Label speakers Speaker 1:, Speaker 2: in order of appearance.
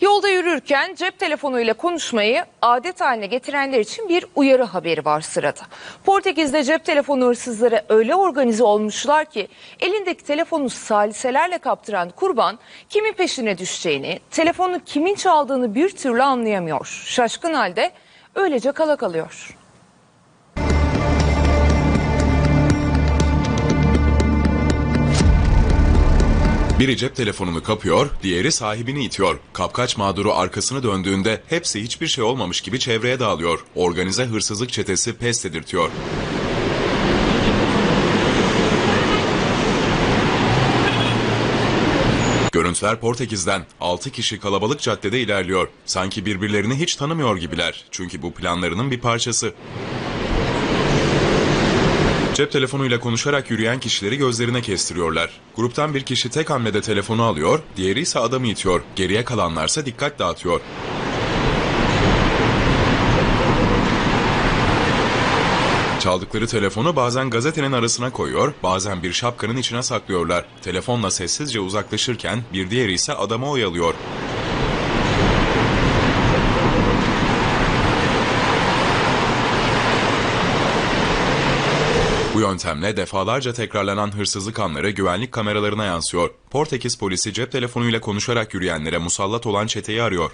Speaker 1: Yolda yürürken cep telefonuyla konuşmayı adet haline getirenler için bir uyarı haberi var sırada. Portekiz'de cep telefonu hırsızları öyle organize olmuşlar ki elindeki telefonu saliselerle kaptıran kurban kimin peşine düşeceğini, telefonu kimin çaldığını bir türlü anlayamıyor. Şaşkın halde öylece kala kalıyor.
Speaker 2: Biri cep telefonunu kapıyor, diğeri sahibini itiyor. Kapkaç mağduru arkasını döndüğünde hepsi hiçbir şey olmamış gibi çevreye dağılıyor. Organize hırsızlık çetesi pes dedirtiyor. Görüntüler Portekiz'den. 6 kişi kalabalık caddede ilerliyor. Sanki birbirlerini hiç tanımıyor gibiler. Çünkü bu planlarının bir parçası. Cep telefonuyla konuşarak yürüyen kişileri gözlerine kestiriyorlar. Gruptan bir kişi tek hamlede telefonu alıyor, diğeri ise adamı itiyor. Geriye kalanlarsa dikkat dağıtıyor. Çaldıkları telefonu bazen gazetenin arasına koyuyor, bazen bir şapkanın içine saklıyorlar. Telefonla sessizce uzaklaşırken bir diğeri ise adamı oyalıyor. Bu yöntemle defalarca tekrarlanan hırsızlık anları güvenlik kameralarına yansıyor. Portekiz polisi cep telefonuyla konuşarak yürüyenlere musallat olan çeteyi arıyor.